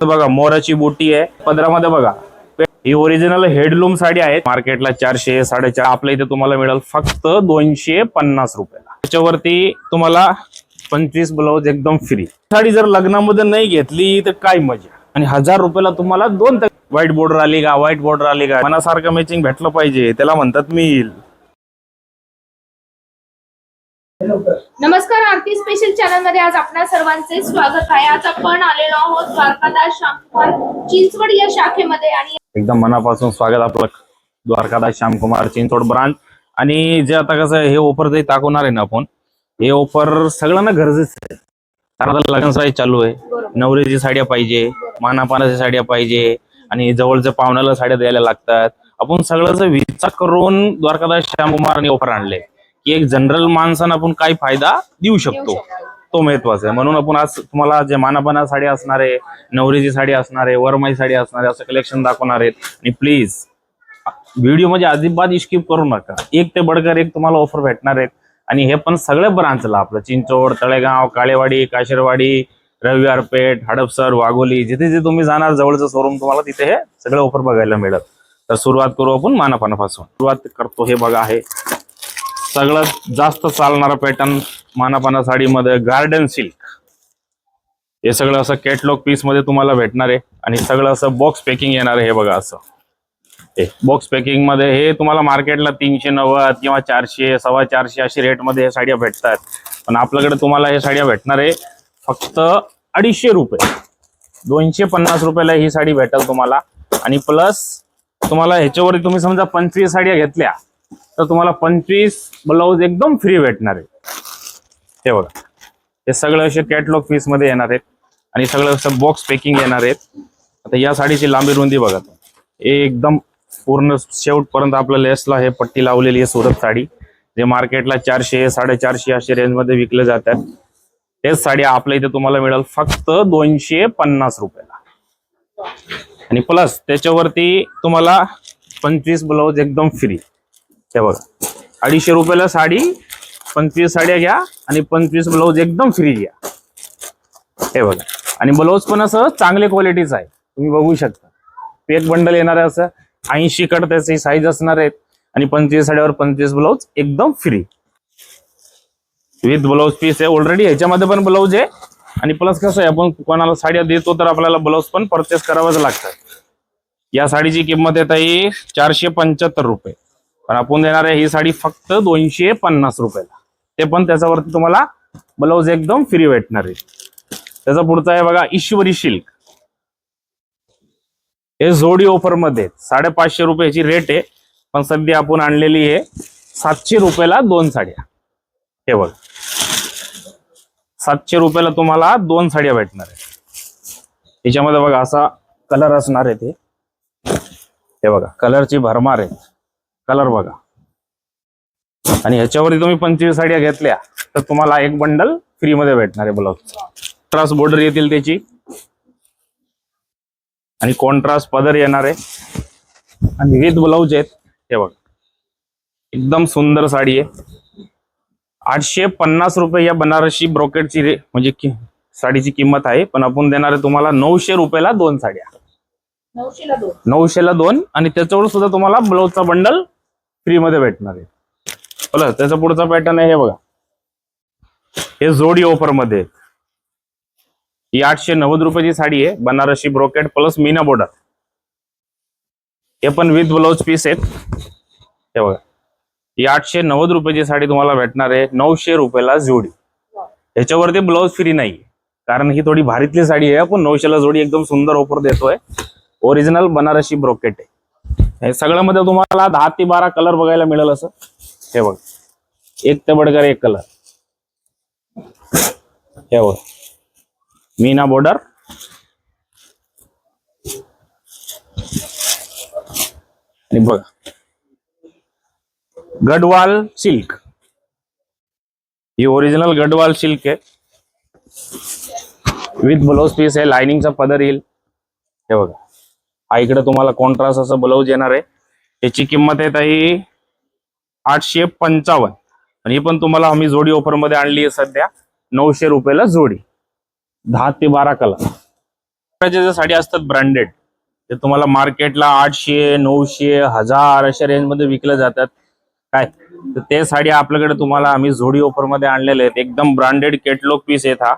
बघा मोराची बोटी आहे. पदरामध्ये बघा. ही ओरिजिनल हेडलूम साडी आहे मार्केटला चारशे साडेचार आपल्या इथे तुम्हाला मिळेल फक्त दोनशे पन्नास रुपयाला. त्याच्यावरती तुम्हाला पंचवीस ब्लाऊज एकदम फ्री साडी जर लग्नामध्ये नाही घेतली तर काय मजा. आणि हजार रुपयाला तुम्हाला दोन व्हाईट बॉर्डर आली का? व्हाईट बॉर्डर आली का? मनासारखं मॅचिंग भेटलं पाहिजे. त्याला म्हणतात मिल नमस्कार आरती स्पेशल चॅनलमध्ये आज आपणा सर्वांचे स्वागत आहे. आज आपण आलेलो आहोत द्वारकादास श्यामकुमार चिंचवड या शाखेमध्ये आणि एकदम मनापासून स्वागत आपलं द्वारकादास श्यामकुमार चिंचवड ब्रांच. आणि जे आता कसं हे ऑफर जे दाखवणार आहे ना आपण हे ऑफर सगळ्यांना गरजेचं आहे. कारण आता लग्न साडी चालू आहे. नवरीची साड्या पाहिजे मानापानाच्या साड्या पाहिजे आणि जवळच्या पाहुण्याला साड्या द्यायला लागतात. आपण सगळ्याचा विचार करून द्वारकादास श्यामकुमारने ऑफर आणले. की एक जनरल माणसानं आपण काय फायदा देऊ शकतो. तो महत्त्वाचा आहे. म्हणून आपण आज तुम्हाला जे मानापाना साडी असणार आहे नवरीची साडी असणार आहे वरमाई साडी असणार आहे असं कलेक्शन दाखवणार आहेत. आणि प्लीज व्हिडिओ म्हणजे अजिबात स्किप करू नका. एक ते बडकर एक तुम्हाला ऑफर भेटणार आहेत. आणि हे पण सगळ्या ब्रांचला आपलं. चिंचवड तळेगाव काळेवाडी काशीरवाडी रविवार पेठ हडपसर वाघोली जिथे जे तुम्ही जाणार जवळचं शोरूम तुम्हाला तिथे हे सगळे ऑफर बघायला मिळत तर सुरुवात करू आपण मानापानापासून सुरुवात करतो हे बघा आहे. सगळ्यात जास्त चालणारा पॅटर्न मानापाना साडीमध्ये गार्डन सिल्क हे सगळं असं कॅटलॉग पीसमध्ये तुम्हाला भेटणार आहे. आणि सगळं असं बॉक्स पॅकिंग येणार आहे हे बघा असं. हे बॉक्स पॅकिंगमध्ये हे तुम्हाला मार्केटला तीनशे नव्वद किंवा चारशे सव्वा चारशे अशी रेटमध्ये हे साड्या भेटतात. पण आपल्याकडे तुम्हाला हे साड्या भेटणार आहे फक्त अडीचशे रुपये. दोनशे पन्नास रुपयाला ही साडी भेटेल तुम्हाला. आणि प्लस तुम्हाला ह्याच्यावरती तुम्ही समजा पंचवीस साड्या घेतल्या तर तुम्हाला पंचवीस ब्लाऊज एकदम फ्री भेटणार आहे. हे बघा. हे सगळं असे कॅटलॉग पीसमध्ये येणार आहेत. आणि सगळं असं बॉक्स पॅकिंग येणार आहेत. आता या साडीची लांबी रुंदी बघा. हे एकदम पूर्ण शेवटपर्यंत आपल्या लेसला हे पट्टी लावलेली आहे सुरत साडी. जे मार्केटला चारशे साडेचारशे अशा रेंजमध्ये विकले जातात. तेच साडी आपल्या इथे तुम्हाला मिळेल फक्त दोनशे पन्नास रुपयाला. आणि प्लस त्याच्यावरती तुम्हाला पंचवीस ब्लाऊज एकदम फ्री हे बघा. अडीचशे रुपयाला साडी पंचवीस साड्या घ्या आणि पंचवीस ब्लाऊज एकदम फ्री घ्या. हे बघा. आणि ब्लाऊज पण असं चांगले क्वालिटीचं आहे. तुम्ही बघू शकता. एक बंडल येणार आहे असं. ऐंशी कट त्याची साईज असणार आहेत. आणि पंचवीस साड्यावर पंचवीस ब्लाऊज एकदम फ्री विथ ब्लाऊज पीस आहे. ऑलरेडी ह्याच्यामध्ये पण ब्लाऊज आहे. आणि प्लस कसं आहे आपण कोणाला साड्या देतो तर आपल्याला ब्लाऊज पण परचेस करावंच लागतात या साडीची किंमत येत आहे चारशे पंच्याहत्तर रुपये. पण आपण देणार आहे ही साडी फक्त दोनशे पन्नास रुपयाला. ते पण त्याच्यावरती तुम्हाला ब्लाऊज एकदम फ्री भेटणार आहे. त्याचा पुढचा आहे बघा ईश्वरी शिल्क हे जोडी ऑफरमध्ये साडेपाचशे रुपयाची रेट आहे. पण सध्या आपण आणलेली आहे सातशे रुपयाला दोन साड्या. हे बघ. सातशे रुपयाला तुम्हाला दोन साड्या भेटणार आहे याच्यामध्ये बघा असा कलर असणार आहे ते. हे बघा कलरची भरमार आहे. कलर बघा. आणि ह्याच्यावरती तुम्ही पंचवीस साड्या घेतल्या तर तुम्हाला एक बंडल फ्री मध्ये भेटणार आहे ब्लाऊज कॉन्ट्रास्ट बॉर्डर येतील त्याची. आणि कॉन्ट्रास्ट पदर येणार आहे. आणि विथ ब्लाऊज आहेत हे बघा. एकदम सुंदर साडी आहे. आठशे पन्नास रुपये या बनारसी ब्रोकेटची रे म्हणजे कि- साडीची किंमत आहे पण आपण देणार आहे तुम्हाला नऊशे रुपयाला दोन साड्या. नऊशेला दोन. आणि त्याच्यावर सुद्धा तुम्हाला ब्लाऊजचा बंडल फ्री मध्ये भेटणार आहे. बोला त्याचा पुढचा पॅटर्न आहे हे बघा. हे जोडी ऑफरमध्ये. ही आठशे नव्वद रुपयाची साडी आहे Banarasi brocade plus Meena border हे पण विथ ब्लाऊज पीस आहेत. हे बघा. ही आठशे नव्वद रुपयाची साडी तुम्हाला भेटणार आहे नऊशे रुपयाला जोडी. ह्याच्यावरती ब्लाऊज फ्री नाही. कारण ही थोडी भारीतली साडी आहे आपण नऊशेला जोडी एकदम सुंदर ऑफर देतोय. ओरिजिनल बनारसी ब्रोकेट आहे. हे सगळ्यामध्ये तुम्हाला दहा ते बारा कलर बघायला मिळेल असं. हे बघ. एक ते एक कलर हे बघ. मीना बॉर्डर आणि बघा. गडवाल सिल्क. ही ओरिजिनल गडवाल सिल्क आहे. विथ ब्लाउज पीस आहे लाइनिंगचा पदर येईल. हे बघा. हा इकडे तुम्हाला कॉन्ट्रास्ट असं ब्लाऊज येणार आहे. याची किंमत आहे ताई आठशे पंचावन्न. आणि ही पण तुम्हाला आम्ही जोडी ऑफरमध्ये आणली आहे सध्या. नऊशे रुपयाला जोडी. दहा ते बारा कलर ज्या साडी असतात ब्रँडेड ते तुम्हाला मार्केटला आठशे नऊशे हजार अशा रेंजमध्ये विकल्या जातात. काय? तर ते साडी आपल्याकडे तुम्हाला आम्ही जोडी ऑफरमध्ये आणलेले आहेत. एकदम ब्रँडेड केटलॉग पीस आहेत हा.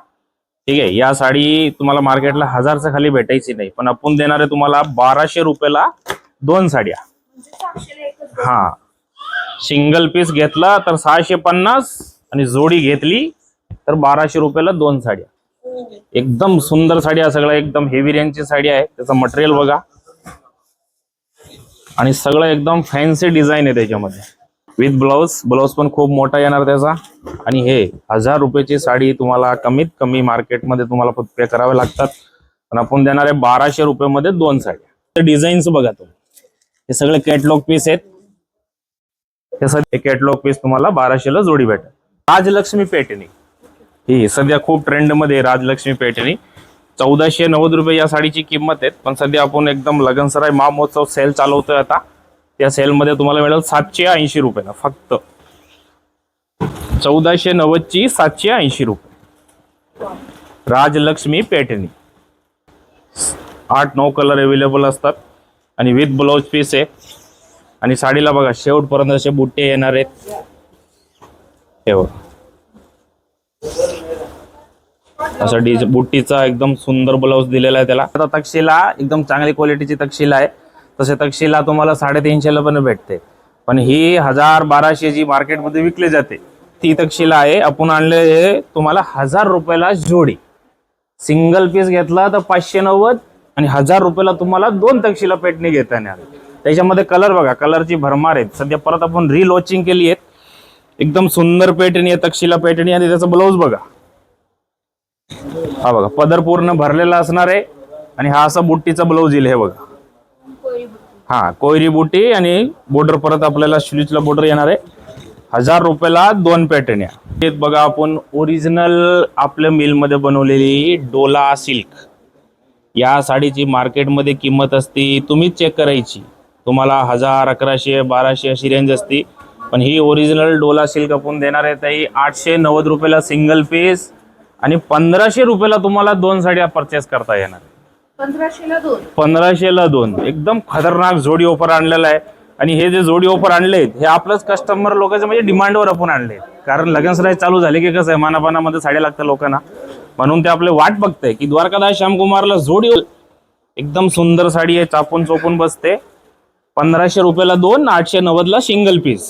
ठीक आहे या साडी तुम्हाला मार्केटला हजारच्या खाली भेटायची नाही पण आपण देणार आहे तुम्हाला बाराशे रुपयाला दोन साड्या. हा. सिंगल पीस घेतला तर सहाशे पन्नास आणि जोडी घेतली तर बाराशे रुपयाला दोन साड्या. एकदम सुंदर साडी आहे सगळं एकदम हेवी रेंजची साडी आहे त्याचं मटेरियल बघा. आणि सगळं एकदम फॅन्सी डिझाईन आहे त्याच्यामध्ये. विथ ब्लाऊज ब्लाऊज पण खूप मोठा येणार त्याचा. आणि हे हजार रुपयाची साडी तुम्हाला कमीत कमी मार्केटमध्ये तुम्हाला पे करावे लागतात. पण आपण देणार आहे बाराशे रुपयामध्ये दोन साड्या. डिझाईन्स बघा तुम्ही. हे सगळे कॅटलॉग पीस आहेत. हे सध्या कॅटलॉग पीस तुम्हाला बाराशेला जोडी भेटेल. राजलक्ष्मी पेटणी. ही सध्या खूप ट्रेंडमध्ये राजलक्ष्मी पेटणी. चौदाशे नव्वद रुपये या साडीची किंमत आहे पण सध्या आपण एकदम लगनसराय महामहोत्सव सेल चालवतोय आता. त्या सेलमध्ये तुम्हाला मिळेल सातशे ऐंशी रुपयाला फक्त. चौदाशे नव्वदची सातशे ऐंशी रुपये. राजलक्ष्मी पेटणी. आठ नऊ कलर अवेलेबल असतात आणि विथ ब्लाउज पीस आहे. आणि साडीला बघा शेवटपर्यंत असे बुट्टे येणार आहेत. हे असं डिज बुट्टीचा एकदम सुंदर ब्लाऊज दिलेला आहे त्याला. आता तक्षिला एकदम चांगली क्वालिटीची तक्षिला आहे. तसे तक्षशिला तुम्हाला साडेतीनशेला पण भेटते. पण ही हजार बाराशे जी मार्केटमध्ये विकली जाते ती तक्षशिला आहे. आपण आणले हे तुम्हाला हजार रुपयाला जोडी. सिंगल पीस घेतला तर पाचशे नव्वद आणि हजार रुपयाला तुम्हाला दोन तक्षशिला पेटणी घेता येणार. त्याच्यामध्ये कलर बघा कलरची भरमार आहेत. सध्या परत आपण रिलॉचिंग केली आहेत. एकदम सुंदर पेटणी आहे तक्षशिला पेटणी आणि त्याचा ब्लाऊज बघा. हा बघा पदर पूर्ण भरलेला असणार आहे आणि हा असा बुट्टीचा ब्लाऊज येईल हे बघा. हा कोयरी बुटी आणि बॉर्डर परत आपल्याला स्लीचला बॉर्डर येणार आहे. हजार रुपयाला दोन पॅटर्न या बघा आपण ओरिजिनल आपल्या मिलमध्ये बनवलेली डोला सिल्क. या साडीची मार्केटमध्ये किंमत असती तुम्हीच चेक करायची. तुम्हाला हजार अकराशे बाराशे अशी रेंज असती. पण ही ओरिजिनल डोला सिल्क आपण देणार आहे ताई आठशे नव्वद रुपयाला सिंगल पीस आणि पंधराशे रुपयाला तुम्हाला दोन साड्या परचेस करता येणार. पंधराशेला दोन. पंधराशेला दोन. एकदम खतरनाक जोडी ऑफर आणलेला आहे. आणि हे जे जोडी ऑफर आणलेत हे आपलंच कस्टमर लोकांचे म्हणजे डिमांडवर आपण आणले कारण लगन सराई चालू झाले की कसं आहे मानापानामध्ये साड्या लागतात लोकांना. म्हणून ते आपले वाट बघतंय की द्वारकादास श्यामकुमारला जोडी एकदम सुंदर साडी आहे चापून चोपून बसते. पंधराशे रुपयाला दोन आठशे नव्वदला सिंगल पीस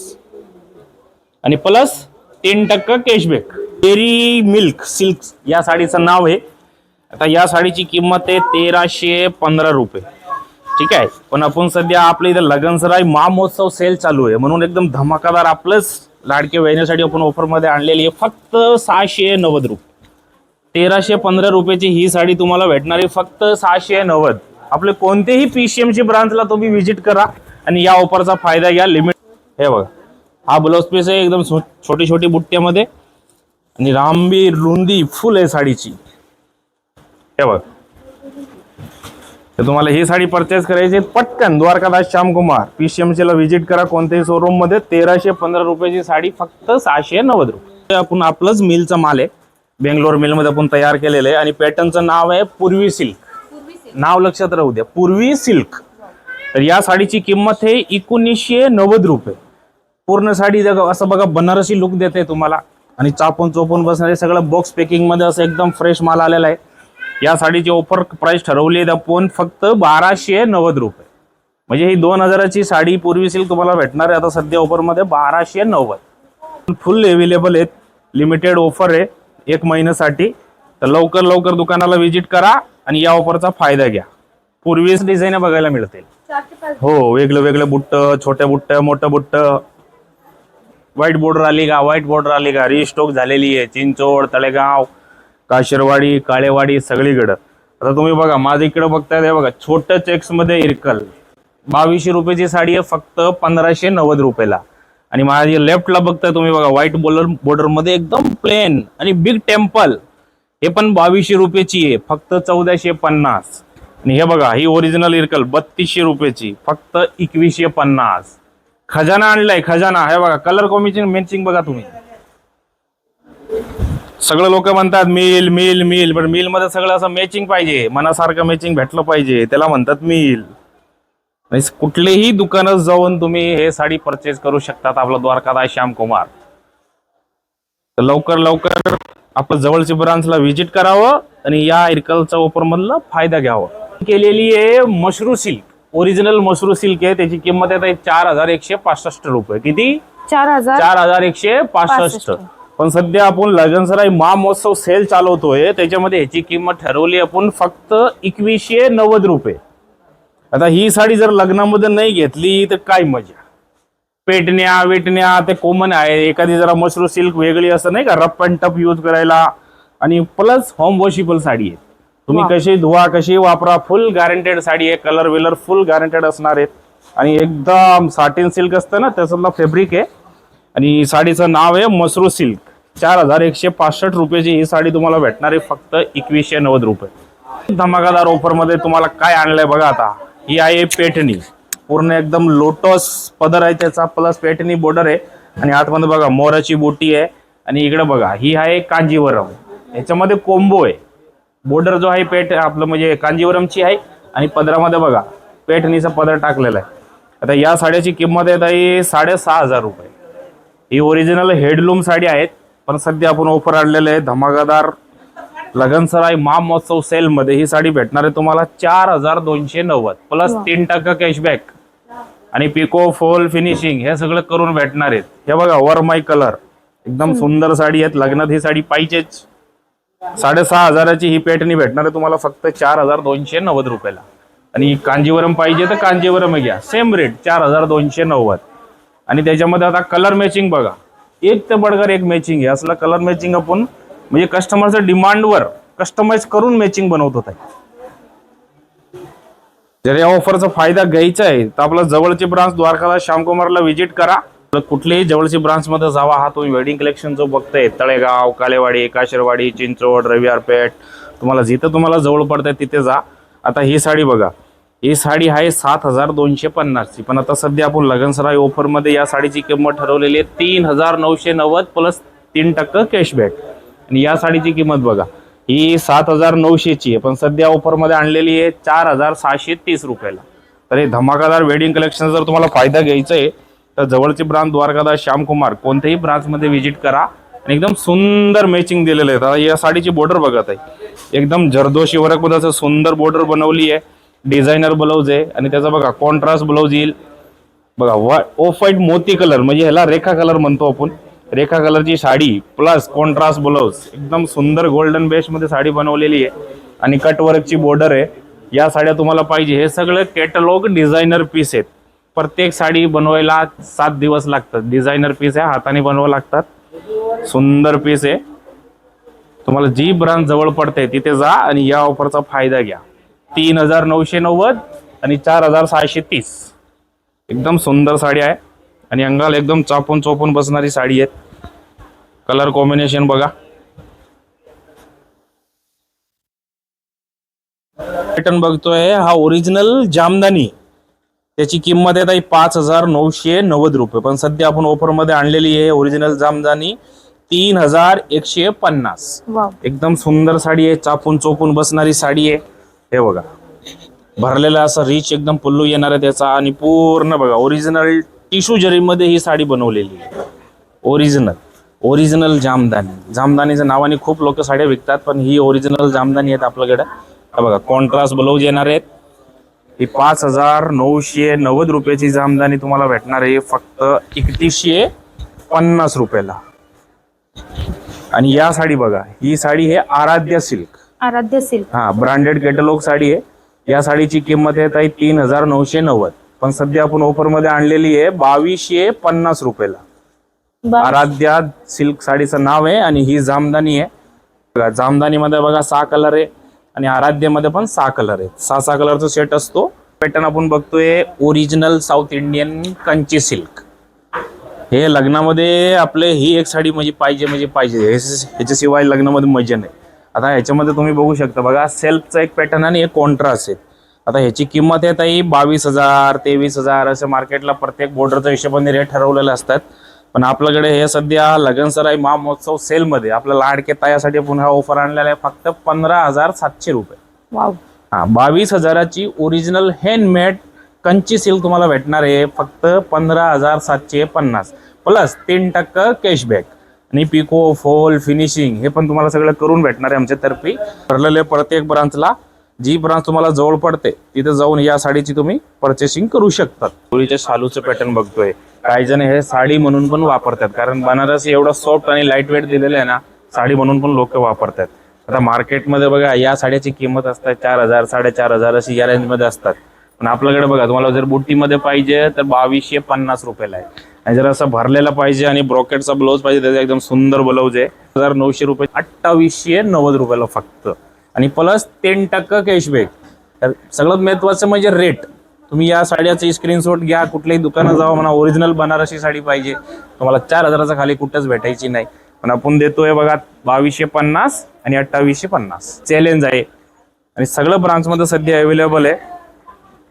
आणि प्लस तीन टक्का कॅशबॅक डेरी मिल्क सिल्क या साडीचं नाव आहे. आता या साडीची किंमत आहे तेराशे पंधरा रुपये. ठीक आहे? पण आपण सध्या आपल्या इथं लगनसराय महामहोत्सव सेल चालू आहे. म्हणून एकदम धमाकादार आपलंच लाडके वहिनीसाठी आपण ऑफरमध्ये आणलेली आहे. फक्त सहाशे नव्वद रुपये. तेराशे पंधरा रुपयाची ही साडी तुम्हाला भेटणार आहे. फक्त सहाशे नव्वद. आपले कोणतेही पीसीएमची ब्रांचला तुम्ही व्हिजिट करा आणि या ऑफरचा फायदा या लिमिट हे बघा. हा ब्लाऊज पीस आहे एकदम छो- छोटी छोटी बुट्ट्यामध्ये. आणि लांबी रुंदी फुल आहे साडीची. हे बघ. तर तुम्हाला ही साडी परचेस करायची पटकन द्वारकादास श्यामकुमार पीसीएमसी ला व्हिजिट करा. कोणत्याही शोरूममध्ये तेराशे पंधरा रुपयाची साडी फक्त सहाशे नव्वद रुपये. आपण आपलंच मिलचा माल आहे. बेंगलोर मिलमध्ये आपण तयार केलेलं आहे. आणि पॅटर्नचं नाव आहे पूर्वी सिल्क. नाव लक्षात राहू द्या. पूर्वी सिल्क. तर या साडीची किंमत आहे एकोणीसशे नव्वद रुपये. पूर्ण साडी जग- असं बघा बनारसी लुक देते तुम्हाला. आणि चापून चोपून बसणारे सगळं बॉक्स पॅकिंगमध्ये असं एकदम फ्रेश माल आलेला आहे. या साडीची ऑफर प्राइस ठरवली आहे आपण फक्त बाराशे नव्वद रुपये. म्हणजे ही दोन हजाराची साडी पूर्वी सिल्क तुम्हाला भेटणार आहे आता सध्या ऑफरमध्ये बाराशे नव्वद. फुल अवेलेबल आहेत लिमिटेड ऑफर आहे एक महिन्यासाठी. तर लवकर लवकर दुकानाला व्हिजिट करा आणि या ऑफरचा फायदा घ्या. पूर्वीच डिझाईन बघायला मिळतील. हो वेगळं वेगळं बुट्ट छोटे बुट्ट मोठं बुट्ट. व्हाईट बॉर्डर आली का? व्हाईट बॉर्डर आली का? रिस्टॉक झालेली आहे. चिंचोड तळेगाव. काशीरवाडी काळेवाडी सगळीकडं. आता तुम्ही बघा माझं इकडं बघताय हे बघा छोट्या चेक्समध्ये इरकल. बावीसशे रुपयाची साडी आहे फक्त पंधराशे नव्वद रुपयाला. आणि माझी लेफ्टला बघताय तुम्ही बघा व्हाईट बॉलर बॉर्डरमध्ये एकदम प्लेन आणि बिग टेम्पल हे पण बावीसशे रुपयाची आहे फक्त चौदाशे पन्नास. आणि हे बघा ही ओरिजिनल इरकल बत्तीसशे रुपयाची फक्त एकवीसशे पन्नास. खजाना आणलाय खजाना. हे बघा कलर कॉम्बिनेशन मॅचिंग बघा तुम्ही. सगळं लोक म्हणतात मिल मिल मिल. पण मिलमध्ये सगळं असं मॅचिंग पाहिजे. मनासारखं मॅचिंग भेटलं पाहिजे. त्याला म्हणतात मिल. आणि कुठलेही दुकानात जाऊन तुम्ही हे साडी परचेस करू शकतात आपला द्वारकादास श्यामकुमार. तर लवकर लवकर आपलं जवळच्या ब्रांचला व्हिजिट करावं आणि या इरकल चौपर मधला फायदा घ्यावा. केलेली आहे mashru silk original mashru silk आहे. त्याची किंमत आहे चार हजार एकशे पासष्ट रुपये. किती? चार हजार चार हजार एकशे पासष्ट. पण सध्या आपण लगनसराय महामहोत्सव सेल चालवतोय. त्याच्यामध्ये ह्याची किंमत ठरवली आपण फक्त एकवीसशे नव्वद रुपये. आता ही साडी जर लग्नामध्ये नाही घेतली तर काय मजा. पेटण्या वेटण्या ते कॉमन आहे. एखादी जरा मशरू सिल्क वेगळी असं नाही का रफ अँड टफ यूज करायला. आणि प्लस होम वॉशिबल साडी आहे. तुम्ही. कशी धुवा कशी वापरा फुल गॅरंटेड साडी आहे. कलर वेलर फुल गॅरंटेड असणार आहेत. आणि एकदम साटिन सिल्क असतं ना त्याचं फॅब्रिक आहे. आणि साडीचं नाव आहे मसरू सिल्क चार हजार एकशे पासष्ट रुपयाची ही साडी तुम्हाला भेटणार आहे फक्त एकवीसशे नव्वद रुपये. धमाकादार ऑफरमध्ये तुम्हाला काय आणलंय बघा आता. ही आहे पेठणी पूर्ण एकदम लोटस पदर आहे त्याचा प्लस पेटणी बॉर्डर आहे. आणि आतमध्ये बघा मोराची बोटी आहे. आणि इकडे बघा ही आहे कांजीवरम. याच्यामध्ये कोंबो आहे. बॉर्डर जो आहे पेट आपलं म्हणजे कांजीवरमची आहे. आणि पदरामध्ये बघा पेठणीचा पदर टाकलेला आहे. आता या साड्याची किंमत आहे ताई साडेसहा हजार रुपये. ही ओरिजिनल हेडलूम साडी आहेत. पण सध्या आपण ऑफर आणलेलं आहे धमाकादार लगनसराय महामहोत्सव सेल मध्ये ही साडी भेटणार आहे तुम्हाला चार हजार दोनशे नव्वद प्लस तीन टक्का कॅशबॅक आणि पिको फोल फिनिशिंग हे सगळं करून भेटणार आहेत. हे बघा वर माय कलर एकदम सुंदर साडी आहेत. लग्नात ही साडी पाहिजेच. साडेसहा हजाराची ही पेटणी भेटणार आहे तुम्हाला फक्त चार हजार दोनशे नव्वद रुपयाला. आणि कांजीवरम पाहिजे तर कांजीवरम घ्या. सेम रेट चार हजार दोनशे नव्वद. आणि त्याच्यामध्ये आता कलर मॅचिंग बघा. एक ते बडगर एक मॅचिंग आहे. असला कलर मॅचिंग आपण म्हणजे कस्टमरच्या डिमांडवर कस्टमाइज करून मॅचिंग बनवत होत. आहे जर या ऑफरचा फायदा घ्यायचा आहे तर आपला जवळचे ब्रांच द्वारकादास श्यामकुमारला व्हिजिट करा. तर कुठल्याही जवळची ब्रांच मध्ये जावा. हा तुम्ही वेडिंग कलेक्शन जो बघताय तळेगाव कालेवाडी काशेरवाडी चिंचवड रविवारपेठ तुम्हाला जिथं तुम्हाला जवळ पडतंय तिथे जा. आता ही साडी बघा. ही साडी आहे सात हजार दोनशे पन्नासची. पण आता सध्या आपण लगनसराय ऑफरमध्ये या साडीची किंमत ठरवलेली आहे तीन हजार नऊशे नव्वद प्लस तीन टक्का कॅशबॅक आणि या साडीची किंमत बघा ही सात हजार नऊशेची आहे. पण सध्या ऑफरमध्ये आणलेली आहे चार हजार सहाशे तीस रुपयाला. तर हे धमाकादार वेडिंग कलेक्शन जर तुम्हाला फायदा घ्यायचा आहे तर जवळची ब्रांच द्वारकादास श्यामकुमार कोणत्याही ब्रांचमध्ये व्हिजिट करा. आणि एकदम सुंदर मॅचिंग दिलेलं आहे आता या साडीची बॉर्डर बघत आहे. एकदम जरदोशी वर्कमध्ये असं सुंदर बॉर्डर बनवली आहे. डिझायनर ब्लाऊज आहे आणि त्याचा बघा कॉन्ट्रास्ट ब्लाऊज येईल. बघा वा ऑफ व्हाईट मोती कलर म्हणजे ह्याला रेखा कलर म्हणतो आपण. रेखा कलरची साडी प्लस कॉन्ट्रास्ट ब्लाऊज एकदम सुंदर गोल्डन बेसमध्ये साडी बनवलेली आहे. आणि कटवर्कची बॉर्डर आहे. या साड्या तुम्हाला पाहिजे. हे सगळं कॅटलॉग डिझायनर पीस आहेत. प्रत्येक साडी बनवायला सात दिवस लागतात. डिझायनर पीस आहे हाताने बनवावं लागतात. सुंदर पीस आहे. तुम्हाला जी ब्रांच जवळ पडते तिथे जा आणि या ऑफरचा फायदा घ्या. तीन हजार नऊशे नव्वद आणि चार हजार सहाशे तीस. एकदम सुंदर साडी आहे. आणि अंगाला एकदम चापून चोपून बसणारी साडी आहे. कलर कॉम्बिनेशन बघा. पॅटर्न बघतोय. हा ओरिजिनल जामदानी. त्याची किंमत आहे ताई पाच हजार नऊशे नव्वद रुपये. पण सध्या आपण ऑफरमध्ये आणलेली आहे ओरिजिनल जामदानी तीन हजार एकशे पन्नास. एकदम सुंदर साडी आहे. चापून चोपून बसणारी साडी आहे. हे बघा. भरलेला असं रिच एकदम पुल्लू येणार आहे त्याचा आणि पूर्ण बघा ओरिजिनल टिशू जरीमध्ये ही साडी बनवलेली आहे. Original original jamdani. जामदानीच्या नावाने खूप लोक साड्या विकतात पण ही ओरिजिनल जामदानी आहेत आपल्याकडे. बघा कॉन्ट्रास्ट ब्लाऊज येणार आहेत. ही पाच हजार नऊशे नव्वद रुपयाची जामदानी तुम्हाला भेटणार आहे. फक्त एकतीसशे पन्नास रुपयाला. आणि या साडी बघा ही साडी हे आराध्य सिल्क आराध्य सिल्क. हा ब्रँडेड कॅटलॉग साडी आहे. या साडीची किंमत आहे ताई तीन हजार नऊशे नव्वद. पण सध्या आपण ऑफरमध्ये आणलेली आहे बावीसशे पन्नास रुपयाला. आराध्या सिल्क साडीचं नाव आहे आणि ही जामदानी आहे. बघा जामदानीमध्ये बघा सहा कलर आहे आणि आराध्यमध्ये पण सहा कलर आहेत. सहा सहा कलरचा सेट असतो. पॅटर्न आपण बघतोय original South Indian Kanchi silk. हे लग्नामध्ये आपले ही एक साडी म्हणजे पाहिजे म्हणजे पाहिजे. ह्याच्याशिवाय लग्नामध्ये मजा नाही. आता ह्याच्यामध्ये तुम्ही बघू शकता बघा सेल्फचा एक पॅटर्न आणि एक कॉन्ट्रास्ट आहे. आता ह्याची किंमत आहे ताई बावीस हजार तेवीस हजार असं मार्केटला प्रत्येक बॉर्डरच्या हिशोबाने रेट ठरवलेले असतात. पण आपल्याकडे हे सध्या लगनसराई महामहोत्सव सेलमध्ये आपल्या लाडके तायासाठी पुन्हा ऑफर आणलेला आहे फक्त पंधरा हजार सातशे रुपये. हा बावीस हजाराची ओरिजिनल हँडमेड कंची सिल्क तुम्हाला भेटणार आहे फक्त पंधरा हजार सातशे पन्नास. प्लस तीन टक्का कॅशबॅक आणि पिको फोल फिनिशिंग हे पण तुम्हाला सगळं करून भेटणार आहे आमच्यातर्फे ठरलेले प्रत्येक ब्रांचला जी ब्रांच तुम्हाला जवळ पडते तिथे जाऊन या साडीची तुम्ही परचेसिंग करू शकतात. चोळीच्या शालूचं पॅटर्न बघतोय. काही जण हे साडी म्हणून पण वापरतात कारण बनारस एवढं सॉफ्ट आणि लाइट वेट दिलेलं आहे ना साडी म्हणून पण लोक वापरतात. आता मार्केटमध्ये बघा या साड्याची किंमत असतात चार हजार साडेचार हजार अशी या रेंजमध्ये असतात. पण आपल्याकडे बघा तुम्हाला जर बुट्टीमध्ये पाहिजे तर बावीसशे पन्नास रुपयाला आहे. आणि जर भरलेला पाहिजे आणि ब्रॉकेटचा ब्लाऊज पाहिजे त्याचा एकदम सुंदर ब्लाऊज आहे. हजार नऊशे रुपये अठ्ठावीसशे नव्वद रुपयाला फक्त. आणि प्लस तीन टक्का कॅशबॅक तर सगळ्यात महत्वाचं म्हणजे रेट तुम्ही या साड्याचे स्क्रीनशॉट घ्या कुठल्याही दुकानात जावा म्हणा ओरिजिनल बनारसी साडी पाहिजे. तुम्हाला चार हजाराचा खाली कुठंच भेटायची नाही. पण आपण देतोय बघा बावीसशे पन्नास आणि अठ्ठावीसशे पन्नास. चॅलेंज आहे. आणि सगळं ब्रांचमध्ये सध्या अवेलेबल आहे.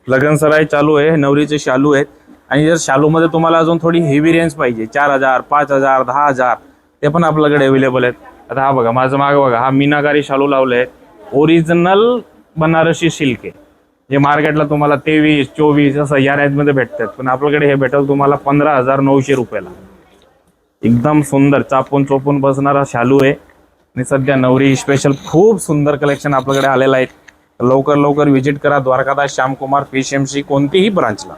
लगन सराई चालू आहे नवरीचे शालू आहेत. आणि जर शालूमध्ये तुम्हाला अजून थोडी हेवी रेंज पाहिजे चार हजार पाच हजार दहा हजार ते पण आपल्याकडे अवेलेबल आहेत. आता हा बघा माझं मागं बघा हा मीनाकारी शालू लावले आहेत ओरिजिनल बनारसी सिल्क आहे. जे मार्केटला तुम्हाला तेवीस चोवीस असं या रेंजमध्ये भेटतात. पण आपल्याकडे हे भेटेल तुम्हाला पंधरा हजार नऊशे रुपयाला. एकदम सुंदर चापून चोपून बसणारा शालू आहे. आणि सध्या नवरी स्पेशल खूप सुंदर कलेक्शन आपल्याकडे आलेलं आहे. लवकर लवकर व्हिजिट करा द्वारकादास श्यामकुमार पी कोणतीही ब्रांचला